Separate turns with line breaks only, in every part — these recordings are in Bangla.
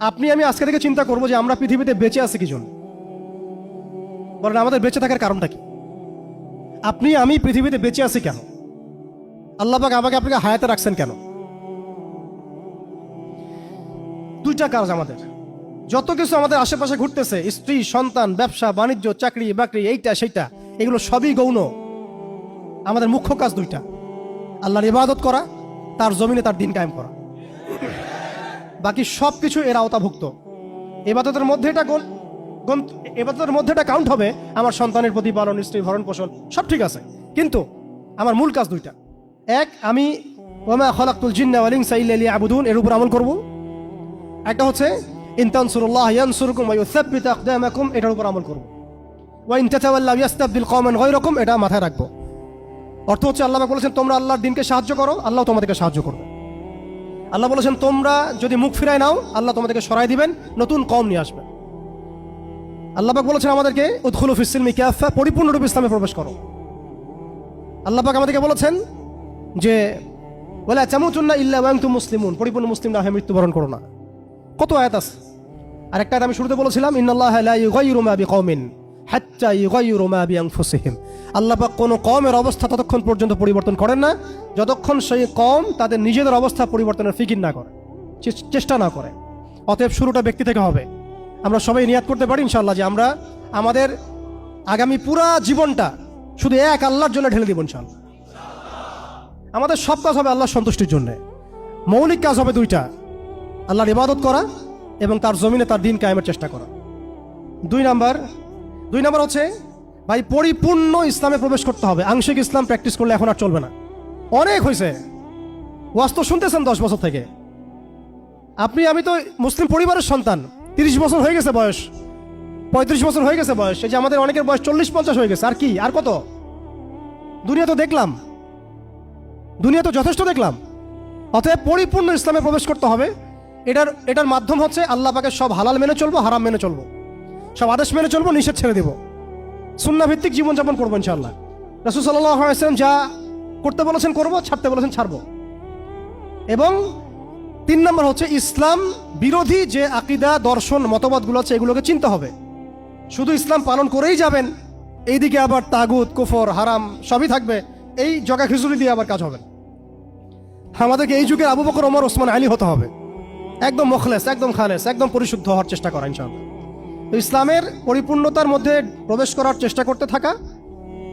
আপনি, আমি আজকে থেকে চিন্তা করব যে আমরা পৃথিবীতে বেঁচে আছি কি জন্য বলেন, আমাদের বেঁচে থাকার কারণটা কি? আপনি, আমি পৃথিবীতে বেঁচে আছি কেন? আল্লাহ পাক আমাকে আপনাকে হায়াতে রাখছেন কেন? দুইটা কাজ আমাদের। যত কিছু আমাদের আশেপাশে ঘুরতেছে, স্ত্রী, সন্তান, ব্যবসা, বাণিজ্য, চাকরি, বাকরি, এইটা, সেইটা, এগুলো সবই গৌণ। আমাদের মুখ্য কাজ দুইটা। আল্লাহর ইবাদত করা, তার জমিনে তার দিন কায়েম করা। বাকি সব কিছু এর আওতাভুক্ত। এবাদতের মধ্যে এটা গুণ এবাদতের মধ্যে এটা কাউন্ট হবে। আমার সন্তানের প্রতিপালন স্ত্রী ভরণ পোষণ, সব ঠিক আছে। কিন্তু আমার মূল কাজ দুইটা। এক, আমি ওমা খলাকুল জিন্না ওয়ালিং সাইল্লি আবুদুন এর উপর আমল করব। একটা হচ্ছে ইনতানসুরুল্লাহ ইয়ানসুরকুম ওয়া ইউসাব্বিত আকদামাকুম এটার উপর আমল করব। ওয়া ইন তাতাওয়াল্লাউ ইয়াস্তাবদিল কওমান গায়রাকুম এটা মাথায় রাখব। অর্থ হচ্ছে, আল্লাহ বলেছেন, তোমরা আল্লাহর দিনকে সাহায্য করো, আল্লাহ তোমাদেরকে সাহায্য করবে। আল্লাহ বলেছেন, তোমরা যদি মুখ ফিরায় নাও, আল্লাহ তোমাদেরকে সরাই দিবেন, নতুন কম নিয়ে আসবেন। আল্লাপাক বলেছেন আমাদেরকে, উদ্খুল ফিসিলমি কিয়াফা, পরিপূর্ণরূপে ইসলামে প্রবেশ করো। আল্লাপাক আমাদেরকে বলেছেন যে বলে চামুচুন্না ইল্লা ওয়াংতু মুসলিমুন। পরিপূর্ণ মুসলিম না হয়ে মৃত্যুবরণ করো না। কত আয়াত আছে? আর একটা আমি শুরুতে বলেছিলাম, ইন্নাল্লাহ লা ইউগাইয়িরু মা বিকওমিন হাত্তা ইউগাইয়িরু মা বিআনফুসিহিম আল্লাহ পাক কোনো কমের অবস্থা ততক্ষণ পর্যন্ত পরিবর্তন করেন না, যতক্ষণ সেই কম তাদের নিজেদের অবস্থা পরিবর্তনের ফিকির না করে চেষ্টা না করে। অতএব শুরুটা ব্যক্তি থেকে হবে। আমরা সবাই নিয়াত করতে পারি ইনশাআল্লাহ যে আমরা আমাদের আগামী পুরা জীবনটা শুধু এক আল্লাহর জন্য ঢেলে দিব ইনশাআল্লাহ। আমাদের সব কাজ হবে আল্লাহর সন্তুষ্টির জন্য। মৌলিক কাজ হবে দুইটা, আল্লাহর ইবাদত করা এবং তার জমিনে তার দিন কায়েমের চেষ্টা করা। দুই নাম্বার দুই নম্বর হচ্ছে, ভাই, পরিপূর্ণ ইসলামে প্রবেশ করতে হবে। আংশিক ইসলাম প্র্যাকটিস করলে এখন আর চলবে না। অনেক হয়েছে। ওয়াজ তো শুনতেছেন দশ বছর থেকে। আপনি, আমি তো মুসলিম পরিবারের সন্তান। তিরিশ বছর হয়ে গেছে বয়স। পঁয়ত্রিশ বছর হয়ে গেছে বয়স। এই যে আমাদের অনেকের বয়স চল্লিশ পঞ্চাশ হয়ে গেছে। আর কি? আর কত? দুনিয়া তো দেখলাম। দুনিয়া তো যথেষ্ট দেখলাম। অতএব পরিপূর্ণ ইসলামে প্রবেশ করতে হবে। এটার এটার মাধ্যম হচ্ছে আল্লাহ পাকে সব হালাল মেনে চলবো, হারাম মেনে চলবো। সব আদেশ মেনে চলবো, নিষেধ ছেড়ে দেবো। সুন্না ভিত্তিক জীবনযাপন করব ইনশাল্লাহ রসুল সাল্লাম যা করতে বলেছেন করব, ছাড়তে বলেছেন ছাড়বো। এবং তিন নম্বর হচ্ছে ইসলাম বিরোধী যে আকিদা, দর্শন, মতবাদগুলো আছে, এগুলোকে চিনতে হবে। শুধু ইসলাম পালন করেই যাবেন, এইদিকে আবার তাগুদ কুফর, হারাম সবই থাকবে, এই জগা খিচুড়ি দিয়ে আবার কাজ হবে আমাদেরকে এই যুগে আবু বকর, ওমর, ওসমান, আলী হতে হবে। একদম মখলেস, একদম খালেস, একদম পরিশুদ্ধ হওয়ার চেষ্টা করা ইনশাআল্লাহ। ইসলামের পরিপূর্ণতার মধ্যে প্রবেশ করার চেষ্টা করতে থাকা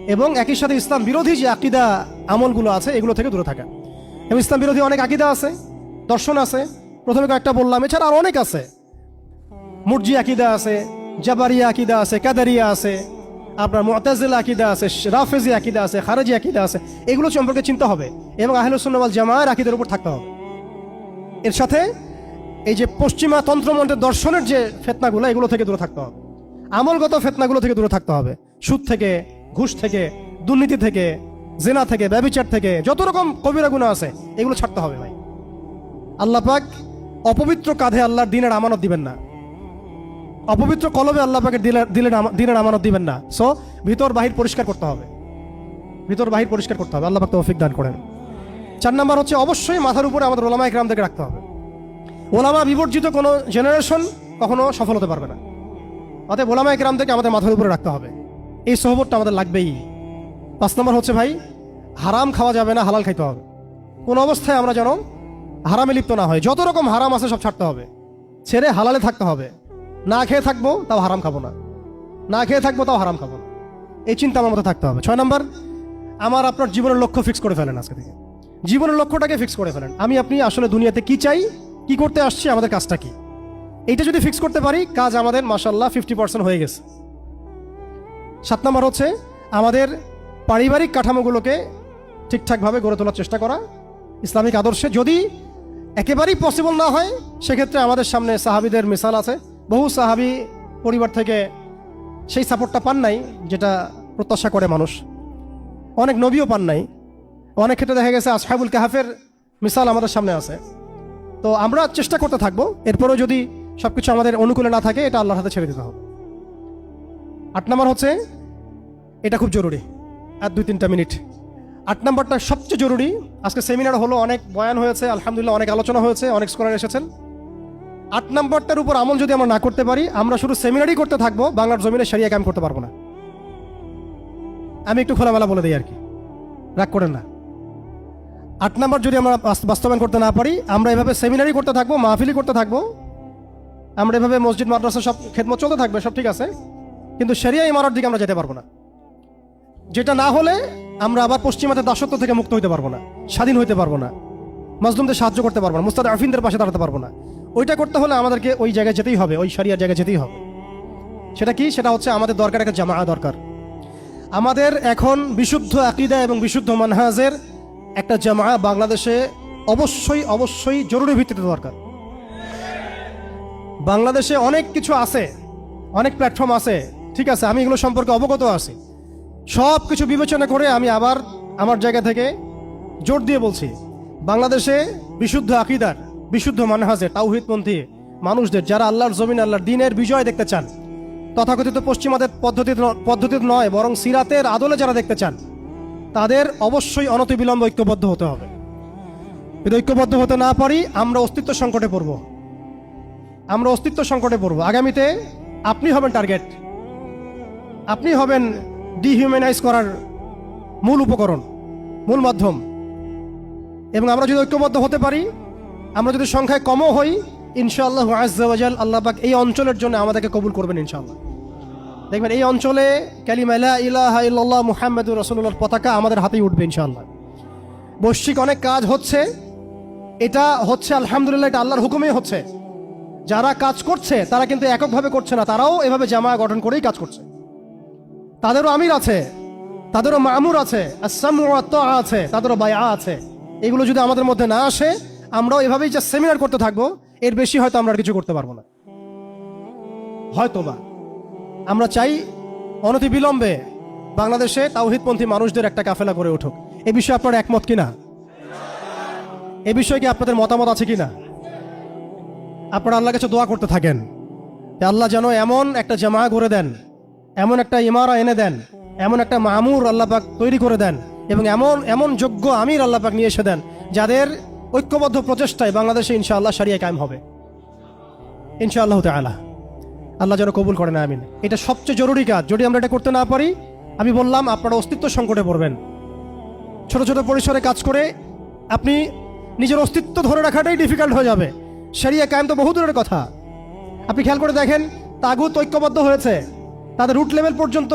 এবং একই সাথে ইসলাম বিরোধী যে আকিদা আমলগুলো আছে, এগুলো থেকে দূরে থাকা। এবং ইসলাম বিরোধী অনেক আকিদা আছে, দর্শন আছে। প্রথমে কয়েকটা বললাম, এছাড়া আর অনেক আছে। মুরজি আকিদা আছে, জাবারিয়া আকিদা আছে, কাদারিয়া আছে, আপনার মোতাজিলা আকিদা আছে, রাফেজি আকিদা আছে, খারেজি আকিদা আছে, এগুলো সম্পর্কে চিন্তা হবে এবং আহলুসুন্নওয়াল জামায়ের আকিদের উপর থাকতে হবে। এর সাথে এই যে পশ্চিমা তন্ত্রমন্ত্রের দর্শনের যে ফেতনাগুলো, এগুলো থেকে দূরে থাকতে হবে। আমলগত ফেতনাগুলো থেকে দূরে থাকতে হবে। সুদ থেকে, ঘুষ থেকে, দুর্নীতি থেকে, জেনা থেকে, ব্যবিচার থেকে, যত রকম কবিরা গুণা আছে, এগুলো ছাড়তে হবে ভাই। আল্লাহ পাক অপবিত্র কাঁধে আল্লাহর দিনের আমানত দিবেন না। অপবিত্র কলবে আল্লাহ পাকের দিনের আমানত দিবেন না। সো ভিতর, বাহির পরিষ্কার করতে হবে। ভিতর, বাহির পরিষ্কার করতে হবে। আল্লাহ পাক তৌফিক দান করেন। চার নাম্বার হচ্ছে, অবশ্যই মাথার উপরে আমাদের ওলামা ইকরামদেরকে রাখতে হবে। ওলামা বিবর্জিত কোনো জেনারেশন কখনো সফল হতে পারবে না। অতএব ওলামা ইকরামদেরকে আমাদের মাথার উপরে রাখতে হবে। এই সহবতটা আমাদের লাগবেই। পাঁচ নম্বর হচ্ছে ভাই, হারাম খাওয়া যাবে না, হালাল খাইতে হবে। কোনো অবস্থায় আমরা যেন হারামে লিপ্ত না হয় যত রকম হারাম আছে সব ছাড়তে হবে। ছেড়ে হালালে থাকতে হবে। না খেয়ে থাকব, তাও হারাম খাব না। না খেয়ে থাকব, তাও হারাম খাব না। এই চিন্তা আমার মধ্যে থাকতে হবে। ছয় নম্বর, আমার আপনার জীবনের লক্ষ্য ফিক্স করে ফেলেন আজকে থেকে। জীবনের লক্ষ্যটাকে ফিক্স করে ফেলেন। আমি, আপনি আসলে দুনিয়াতে কি চাই? কি করতে আসছি আমাদের কাজটা কি? এইটা যদি ফিক্স করতে পারি, কাজ আমাদের মাসাল্লাহ ফিফটি পার্সেন্ট হয়ে গেছে। সাত নম্বর হচ্ছে, আমাদের পারিবারিক কাঠামোগুলোকে ঠিকঠাকভাবে গড়ে তোলার চেষ্টা করা, ইসলামিক আদর্শে যদি একেবারেই পসিবল না হয়, সেক্ষেত্রে আমাদের সামনে সাহাবিদের মিসাল আছে। বহু সাহাবি পরিবার থেকে সেই সাপোর্টটা পান নাই, যেটা প্রত্যাশা করে মানুষ। অনেক নবীও পান নাই। অনেক ক্ষেত্রে দেখা গেছে, আসহাবুল কাহাফের মিসাল আমাদের সামনে আছে। তো আমরা চেষ্টা করতে থাকব। এরপরেও যদি সব কিছু আমাদের অনুকূলে না থাকে, এটা আল্লাহর হাতে ছেড়ে দিতে হবে। আট নম্বর হচ্ছে, এটা খুব জরুরি। আর দুই তিনটা মিনিট। আট নম্বরটা সবচেয়ে জরুরি। আজকে সেমিনার হলো, অনেক বয়ান হয়েছে, আলহামদুলিল্লাহ অনেক আলোচনা হয়েছে, অনেক স্কলার এসেছেন। আট নম্বরটার উপর আমল যদি আমরা না করতে পারি, আমরা শুধু সেমিনারই করতে থাকব, বাংলার জমিনে সারিয়া কাম করতে পারব না। আমি একটু খোলামেলা বলে দিই আর কি। রাগ করেন না। আট নম্বর যদি আমরা বাস্তবায়ন করতে না পারি, আমরা এভাবে সেমিনারি করতে থাকব মাহফিলি করতে থাকব। আমরা এভাবে মসজিদ, মাদ্রাসা সব খেদমত চলতে থাকবে, সব ঠিক আছে। কিন্তু সেরিয়া ইমারত দিকে আমরা যেতে পারব না। যেটা না হলে আমরা আবার পশ্চিমাদের দাসত্ব থেকে মুক্ত হতে পারব না, স্বাধীন হতে পারব না মাজলুমদের সাহায্য করতে পারব না, মুস্তাদ আফিনদের পাশে দাঁড়াতে পারব না। ওইটা করতে হলে আমাদেরকে ওই জায়গায় যেতেই হবে, ওই সারিয়ার জায়গায় যেতেই হবে। সেটা কি? সেটা হচ্ছে আমাদের দরকার, একটা জামা দরকার। আমাদের এখন বিশুদ্ধ আকিদা এবং বিশুদ্ধ মানহাজের একটা জামা বাংলাদেশে অবশ্যই অবশ্যই জরুরি ভিত্তিতে দরকার। বাংলাদেশে অনেক কিছু আছে, অনেক প্ল্যাটফর্ম আছে, ঠিক আছে, আমি এগুলো সম্পর্কে অবগত আছি। সব কিছু বিবেচনা করে আমি আবার আমার জায়গা থেকে জোর দিয়ে বলছি, বাংলাদেশে বিশুদ্ধ আকিদার, বিশুদ্ধ মানহাজে তাওহিদপন্থী মানুষদের, যারা আল্লাহর জমিন, আল্লাহর দিনের বিজয় দেখতে চান, তথাকথিত পশ্চিমাদের পদ্ধতিতে পদ্ধতিতে নয়, বরং সিরাতের আদলে যারা দেখতে চান তাদের অবশ্যই অনতিবিলম্ব ঐক্যবদ্ধ হতে হবে। যদি ঐক্যবদ্ধ হতে না পারি, আমরা অস্তিত্ব সংকটে পড়ব। আমরা অস্তিত্ব সংকটে পড়ব। আগামীতে আপনি হবেন টার্গেট আপনি হবেন ডিহিউম্যানাইজ করার মূল উপকরণ, মূল মাধ্যম। এবং আমরা যদি ঐক্যবদ্ধ হতে পারি, আমরা যদি সংখ্যায় কমও হই, ইনশাআল্লাহ আজ্জাওয়াজাল আল্লাহ পাক এই অঞ্চলের জন্য আমাদেরকে কবুল করবেন ইনশাআল্লাহ। দেখবেন, এই অঞ্চলে কালিমা লা ইলাহা ইল্লাল্লাহ মুহাম্মাদুর রাসূলুল্লাহর পতাকা আমাদের হাতেই উঠবে ইনশাআল্লাহ। বৈশ্বিক অনেক কাজ হচ্ছে, এটা হচ্ছে আলহামদুলিল্লাহ, এটা আল্লাহর হুকুমেই হচ্ছে। যারা কাজ করছে, তারা কিন্তু এককভাবে করছে না, তারাও এভাবে জামা গঠন করেই কাজ করছে। তাদেরও আমির আছে, তাদেরও মামুর আছে আছে, তাদেরও বায়া আছে। এগুলো যদি আমাদের মধ্যে না আসে, আমরাও এভাবেই যা সেমিনার করতে থাকব, এর বেশি হয়তো আমরা কিছু করতে পারব না। হয়তো বা আমরা চাই অনতি বিলম্বে বাংলাদেশে তাওহিদপন্থী মানুষদের একটা কাফেলা করে উঠুক। এ বিষয়ে আপনার একমত কিনা? এ বিষয়ে কি আপনাদের মতামত আছে কিনা? আপনারা আল্লাহ কাছে দোয়া করতে থাকেন। আল্লাহ যেন এমন একটা জামা করে দেন, এমন একটা ইমারা এনে দেন, এমন একটা মামুর আল্লাহ পাক তৈরি করে দেন এবং এমন এমন যোগ্য আমির আল্লাহ পাক নিয়ে এসে দেন যাদের ঐক্যবদ্ধ প্রচেষ্টায় বাংলাদেশে ইনশাআল্লাহ সারিয়া কায়েম হবে। ইনশাআল্লাহ তাআলা। আল্লাহ যেন কবুল করেন, আমিন। এটা সবচেয়ে জরুরি কাজ। যদি আমরা এটা করতে না পারি, আমি বললাম, আপনারা অস্তিত্ব সংকটে পড়বেন। ছোট ছোট পরিসরে কাজ করে আপনি নিজের অস্তিত্ব ধরে রাখাটাই ডিফিকাল্ট হয়ে যাবে। সেরিয়া কায়েম তো বহু দূরের কথা। আপনি খেয়াল করে দেখেন, তাগুত ঐক্যবদ্ধ হয়েছে। তাদের রুট লেভেল পর্যন্ত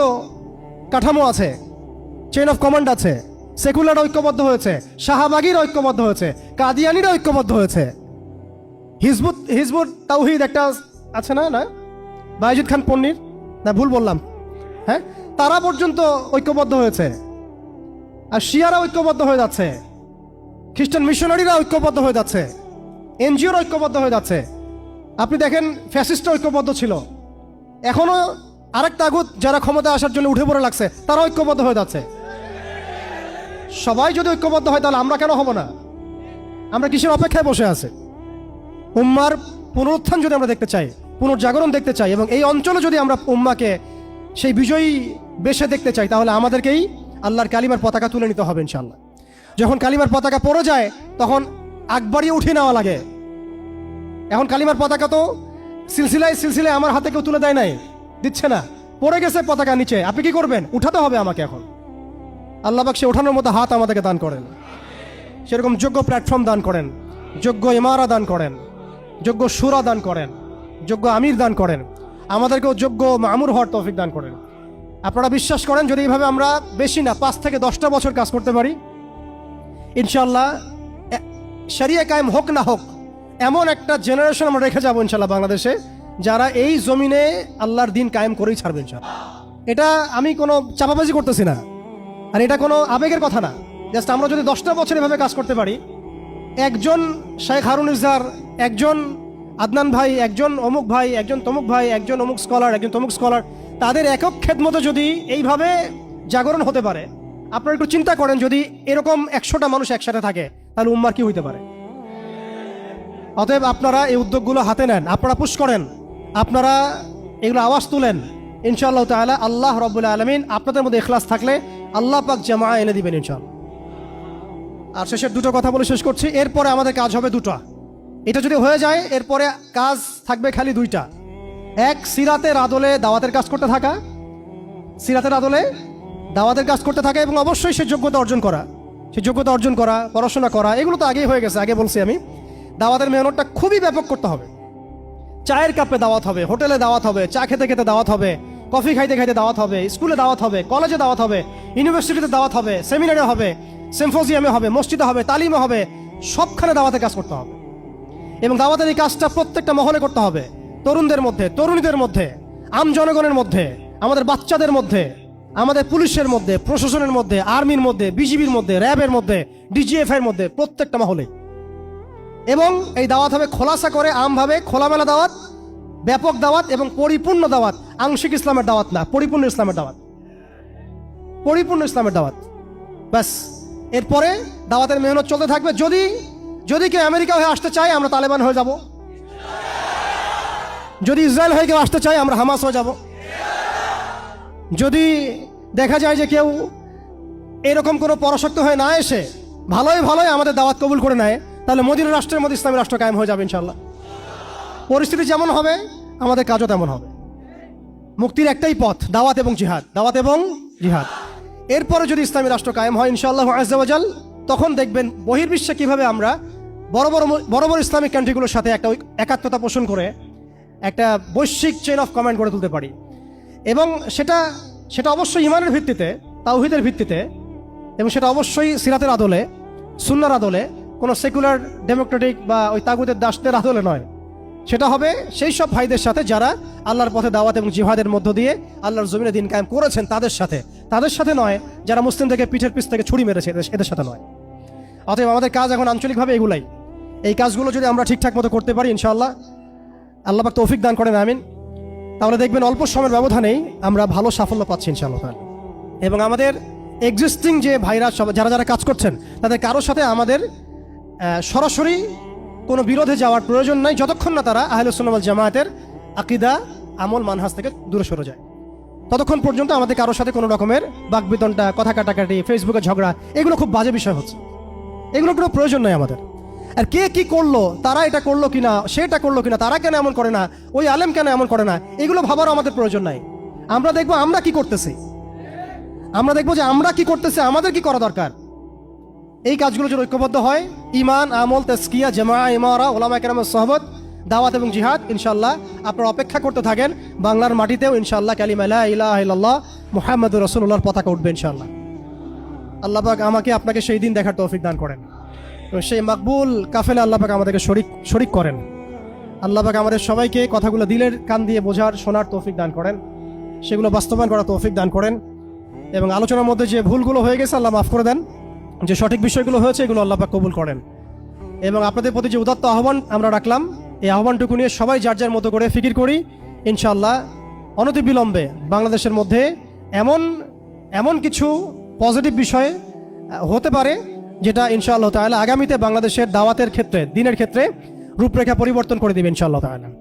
কাঠামো আছে। চেইন অফ কমান্ড আছে। সেকুলার ঐক্যবদ্ধ হয়েছে। শাহবাগির ঐক্যবদ্ধ হয়েছে। কাদিয়ানিরা ঐক্যবদ্ধ হয়েছে। হিজবুত হিজবুত তাওহিদ একটা আছে না না? বাইজুদ খান পন্নির? না, ভুল বললাম। হ্যাঁ? তারা পর্যন্ত ঐক্যবদ্ধ হয়েছে। আর শিয়ারা ঐক্যবদ্ধ হয়ে যাচ্ছে। খ্রিস্টান মিশনারিরা ঐক্যবদ্ধ হয়ে যাচ্ছে। এনজিওর ঐক্যবদ্ধ হয়ে যাচ্ছে। আপনি দেখেন ফ্যাসিস্ট ঐক্যবদ্ধ ছিল। এখনও আরেক তাগুত যারা ক্ষমতা আসার জন্য উঠে পড়ে লাগছে, তারা ঐক্যবদ্ধ হয়ে যাচ্ছে। সবাই যদি ঐক্যবদ্ধ হয়, তাহলে আমরা কেন হব না? আমরা কিসের অপেক্ষায় বসে আছে? উম্মার পুনরুত্থান যদি আমরা দেখতে চাই পুনর্জাগরণ দেখতে চাই এবং এই অঞ্চলে যদি আমরা উম্মাকে সেই বিজয়ী বেশে দেখতে চাই, তাহলে আমাদেরকেই আল্লাহর কালিমার পতাকা তুলে নিতে হবে ইনশাল্লাহ যখন কালিমার পতাকা পড়ে যায়, তখন আকবারিয়ে উঠে নেওয়া লাগে। এখন কালিমার পতাকা তো সিলসিলায় সিলসিলায় আমার হাতে কেউ তুলে দেয় নাই, দিচ্ছে না। পড়ে গেছে পতাকা নিচে, আপনি কি করবেন? উঠাতে হবে আমাকে এখন। আল্লাহবাক সে ওঠানোর মতো হাত আমাদেরকে দান করেন। সেরকম যোগ্য প্ল্যাটফর্ম দান করেন, যোগ্য ইমারা দান করেন, যোগ্য সুরা দান করেন। যোগ্য আমির দান করেন। আমাদেরকেও যোগ্য মামুর হওয়ার তৌফিক দান করেন। আপনারা বিশ্বাস করেন, যদি এইভাবে আমরা বেশি না, পাঁচ থেকে দশটা বছর কাজ করতে পারি ইনশাল্লাহ শরিয়া কায়েম হোক না হোক, এমন একটা জেনারেশন আমরা রেখে যাব ইনশাল্লাহ বাংলাদেশে, যারা এই জমিনে আল্লাহর দিন কায়েম করেই ছাড়বে ইনশাল্লাহ এটা আমি কোনো চাপাবাজি করতেছি না, আর এটা কোনো আবেগের কথা না। জাস্ট আমরা যদি দশটা বছর এভাবে কাজ করতে পারি, একজন শেখ হারুন ইজার একজন আদনান ভাই, একজন অমুক ভাই, একজন তমুক ভাই, একজন অমুক স্কলার একজন তমুক স্কলার তাদের একক ক্ষেত মতো যদি এইভাবে জাগরণ হতে পারে, আপনারা একটু চিন্তা করেন যদি এরকম একশোটা মানুষ একসাথে থাকে, তাহলে উম্মার কি হইতে পারে? অতএব আপনারা এই উদ্যোগগুলো হাতে নেন, আপনারা পুশ করেন, আপনারা এগুলো আওয়াজ তুলেন, ইনশাআল্লাহ তাআলা আল্লাহ রব্বুল আলমিন আপনাদের মধ্যে এখলাস থাকলে আল্লাহ পাক জামা এনে দিবেন ইনশাআল্লাহ। আর শেষের দুটো কথা বলে শেষ করছি, এরপরে আমাদের কাজ হবে দুটো। এটা যদি হয়ে যায়, এরপরে কাজ থাকবে খালি দুইটা। এক, সিরাতের আদলে দাওয়াতের কাজ করতে থাকা। সিরাতের আদলে দাওয়াতের কাজ করতে থাকা এবং অবশ্যই সে যোগ্যতা অর্জন করা। সে যোগ্যতা অর্জন করা, পড়াশোনা করা, এগুলো তো আগেই হয়ে গেছে, আগে বলছি আমি। দাওয়াতের মেহনতটা খুবই ব্যাপক করতে হবে। চায়ের কাপে দাওয়াত হবে, হোটেলে দাওয়াত হবে, চা খেতে খেতে দাওয়াত হবে, কফি খাইতে খাইতে দাওয়াত হবে, স্কুলে দাওয়াত হবে, কলেজে দাওয়াত হবে, ইউনিভার্সিটিতে দাওয়াত হবে, সেমিনারে হবে সিম্ফোজিয়ামে হবে, মসজিদে হবে, তালিমে হবে, সবখানে দাওয়াতে কাজ করতে হবে। এবং দাওয়াতের এই কাজটা প্রত্যেকটা মহলে করতে হবে। তরুণদের মধ্যে, তরুণীদের মধ্যে, আম জনগণের মধ্যে, আমাদের বাচ্চাদের মধ্যে, আমাদের পুলিশের মধ্যে, প্রশাসনের মধ্যে, আর্মির মধ্যে, বিজিবির মধ্যে, র্যাবের মধ্যে ডিজিএফ এর মধ্যে, প্রত্যেকটা মহলে। এবং এই দাওয়াত হবে খোলাসা করে, আমভাবে খোলামেলা দাওয়াত, ব্যাপক দাওয়াত এবং পরিপূর্ণ দাওয়াত, আংশিক ইসলামের দাওয়াত না, পরিপূর্ণ ইসলামের দাওয়াত। পরিপূর্ণ ইসলামের দাওয়াত। ব্যাস। এরপরে দাওয়াতের মেহনত চলতে থাকবে। যদি যদি কেউ আমেরিকা হয়ে আসতে চায়, আমরা তালেবান হয়ে যাব। যদি ইসরায়েল হয়ে কেউ আসতে চায়, আমরা হামাস হয়ে যাব। যদি দেখা যায় যে কেউ এরকম কোনো পরাশক্ত হয়ে না এসে ভালোই ভালোই আমাদের দাওয়াত কবুল করে নেয়, তাহলে মদিনা রাষ্ট্রের মধ্যে ইসলামী রাষ্ট্র কায়েম হয়ে যাবে ইনশাল্লাহ পরিস্থিতি যেমন হবে, আমাদের কাজও তেমন হবে। মুক্তির একটাই পথ, দাওয়াত এবং জিহাদ। দাওয়াত এবং জিহাদ। এরপরে যদি ইসলামী রাষ্ট্র কায়েম হয় ইনশাআল্লাহ আজাল তখন দেখবেন বহির্বিশ্বে কীভাবে আমরা বড় বড় বড় বড় ইসলামিক কান্ট্রিগুলোর সাথে একটা একাত্মতা পোষণ করে একটা বৈশ্বিক চেন অফ কমান্ড গড়ে তুলতে পারি। এবং সেটা সেটা অবশ্যই ইমানের ভিত্তিতে, তাওহিদের ভিত্তিতে, এবং সেটা অবশ্যই সিরাতের আদলে, সুন্নার আদলে, কোনো সেকুলার ডেমোক্রেটিক বা ওই তাগুদের দাসদের আদলে নয়। সেটা হবে সেই সব ভাইদের সাথে যারা আল্লাহর পথে দাওয়াত এবং জিহাদের মধ্য দিয়ে আল্লাহর জমিনে দিন কায়েম করেছেন তাদের সাথে। তাদের সাথে নয়, যারা মুসলিম থেকে পিঠের পিছ থেকে ছুরি মেরেছে, এদের সাথে নয়। অতএব আমাদের কাজ এখন আঞ্চলিকভাবে এগুলাই। এই কাজগুলো যদি আমরা ঠিকঠাক মতো করতে পারি, ইনশাআল্লাহ। আল্লাহ পাক তৌফিক দান করেন, আমিন। তাহলে দেখবেন অল্প সময়ের ব্যবধানেই আমরা ভালো সাফল্য পাচ্ছি, ইনশাআল্লাহ এবং আমাদের এক্সিস্টিং যে ভাইরা যারা যারা কাজ করছেন, তাদের কারোর সাথে আমাদের সরাসরি কোনো বিরোধে যাওয়ার প্রয়োজন নাই, যতক্ষণ না তারা আহলুসুল্লামাল জামায়াতের আকিদা, আমল, মানহাজ থেকে দূরে সরে যায়। ততক্ষণ পর্যন্ত আমাদের কারোর সাথে কোনো রকমের বাক বাকবিতনটা কথা কাটাকাটি ফেসবুকে ঝগড়া, এগুলো খুব বাজে বিষয় হচ্ছে। এগুলোর কোনো প্রয়োজন নাই আমাদের। আর কে কি করল, তারা এটা করল কিনা, সেটা করল কিনা, তারা কেন এমন করে না, ওই আলেম কেন এমন করে না, এগুলো ভাবারও আমাদের প্রয়োজন নাই। আমরা দেখব আমরা কি করতেছি। আমরা দেখব যে আমরা কি করতেছি, আমাদের কি করা দরকার। এই কাজগুলো যদি ঐক্যবদ্ধ হয় ইমান আমল তেস্কিয়া জামা ইমারা ওলামা কেরামের সহবত, দাওয়াত এবং জিহাদ ইনশাল্লাহ আপনারা অপেক্ষা করতে থাকেন, বাংলার মাটিতেও ইনশাল্লাহ কালিমালা ইলাহ মুহাম্মদ রসুল্লাহর পতাকা উঠবে ইনশাল্লাহ আল্লাহ পাক আমাকে আপনাকে সেই দিন দেখার তৌফিক দান করেন। এবং সেই মাকবুল কাফেলে আল্লাহ পাক আমাদেরকে শরিক শরিক করেন। আল্লাহ পাক আমাদের সবাইকে কথাগুলো দিলের কান দিয়ে বোঝার, শোনার তৌফিক দান করেন। সেগুলো বাস্তবায়ন করার তৌফিক দান করেন। এবং আলোচনার মধ্যে যে ভুলগুলো হয়ে গেছে আল্লাহ মাফ করে দেন। যে সঠিক বিষয়গুলো হয়েছে এগুলো আল্লাহ পাক কবুল করেন। এবং আপনাদের প্রতি যে উদাত্ত আহ্বান আমরা রাখলাম, এই আহ্বানটুকু নিয়ে সবাই যার যার মতো করে ফিকির করি, ইনশাআল্লাহ অনতিবিলম্বে বাংলাদেশের মধ্যে এমন এমন কিছু পজিটিভ বিষয় হতে পারে যেটা ইনশাআল্লাহ তাহলে আগামীতে বাংলাদেশের দাওয়াতের ক্ষেত্রে, দিনের ক্ষেত্রে রূপরেখা পরিবর্তন করে দেবে ইনশাআল্লাহ তাহলে